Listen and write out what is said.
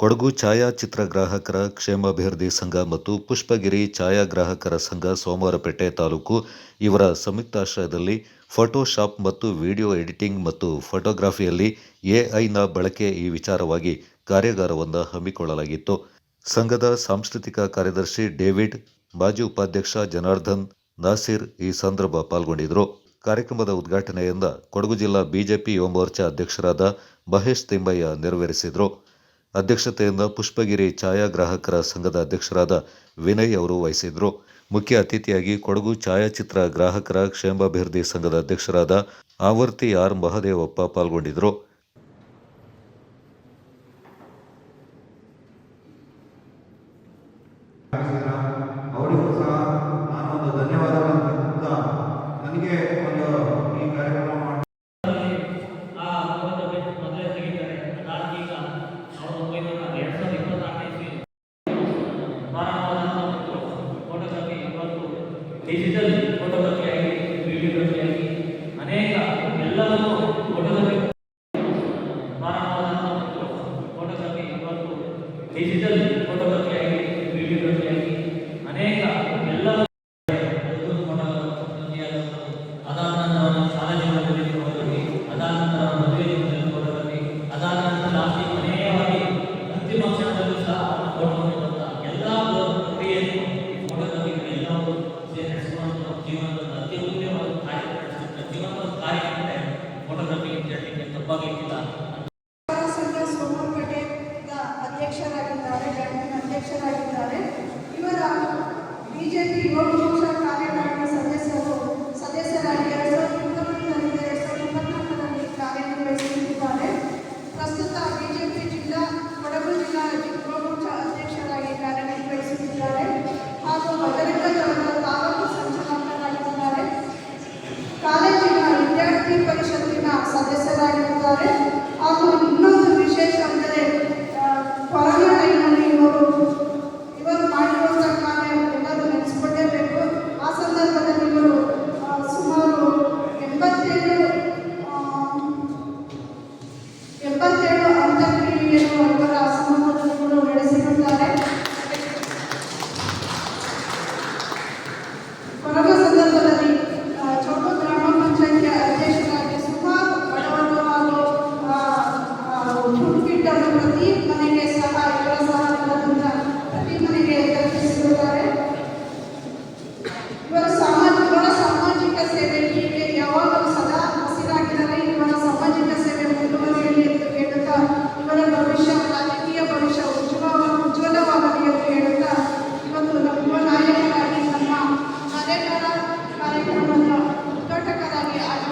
ಕೊಡಗು ಛಾಯಾಚಿತ್ರ ಗ್ರಾಹಕರ ಕ್ಷೇಮಾಭಿವೃದ್ಧಿ ಸಂಘ ಮತ್ತು ಪುಷ್ಪಗಿರಿ ಛಾಯಾಗ್ರಾಹಕರ ಸಂಘ ಸೋಮವಾರಪೇಟೆ ತಾಲೂಕು. ಇವರ ಸಂಯುಕ್ತಾಶ್ರಯದಲ್ಲಿ ಫೋಟೋಶಾಪ್ ಮತ್ತು ವಿಡಿಯೋ ಎಡಿಟಿಂಗ್ ಮತ್ತು ಫೋಟೋಗ್ರಫಿಯಲ್ಲಿ ಎಐನ ಬಳಕೆ ಈ ವಿಚಾರವಾಗಿ ಕಾರ್ಯಾಗಾರವನ್ನು ಹಮ್ಮಿಕೊಳ್ಳಲಾಗಿತ್ತು. ಸಂಘದ ಸಾಂಸ್ಕೃತಿಕ ಕಾರ್ಯದರ್ಶಿ ಡೇವಿಡ್, ಮಾಜಿ ಉಪಾಧ್ಯಕ್ಷ ಜನಾರ್ದನ್, ನಾಸೀರ್ ಈ ಸಂದರ್ಭ ಪಾಲ್ಗೊಂಡಿದ್ದರು. ಕಾರ್ಯಕ್ರಮದ ಉದ್ಘಾಟನೆಯಿಂದ ಕೊಡಗು ಜಿಲ್ಲಾ ಬಿಜೆಪಿ ಯುವ ಮೋರ್ಚಾ ಅಧ್ಯಕ್ಷರಾದ ಮಹೇಶ್ ತಿಮ್ಮಯ್ಯ ನೆರವೇರಿಸಿದರು. ಅಧ್ಯಕ್ಷತೆಯಿಂದ ಪುಷ್ಪಗಿರಿ ಛಾಯಾಗ್ರಾಹಕರ ಸಂಘದ ಅಧ್ಯಕ್ಷರಾದ ವಿನಯ್ ಅವರು ವಹಿಸಿದ್ರು ಮುಖ್ಯ ಅತಿಥಿಯಾಗಿ ಕೊಡಗು ಛಾಯಾಚಿತ್ರ ಗ್ರಾಹಕರ ಕ್ಷೇಮಾಭಿವೃದ್ಧಿ ಸಂಘದ ಅಧ್ಯಕ್ಷರಾದ ಆವರ್ತಿ ಆರ್ ಮಹದೇವಪ್ಪ ಪಾಲ್ಗೊಂಡಿದ್ದರು. డిజిటల్ ఫోటోగ్రఫీ అయింది వీడియోగ్రఫీ అయింది అనేక ఇళ్ళలో ఫోటోగ్రఫీ ఫోటోగ్రఫీ డిజిటల్ ఫోటోగ్రఫీ అయింది ಸೋಮವಾರಪೇಟೆದ ಅಧ್ಯಕ್ಷರಾಗಿದ್ದಾರೆ ಬ್ಯಾಂಕಿನ ಅಧ್ಯಕ್ಷರಾಗಿದ್ದಾರೆ. ಇವರ ಬಿಜೆಪಿ ಯುವ ಮೋರ್ಚಾ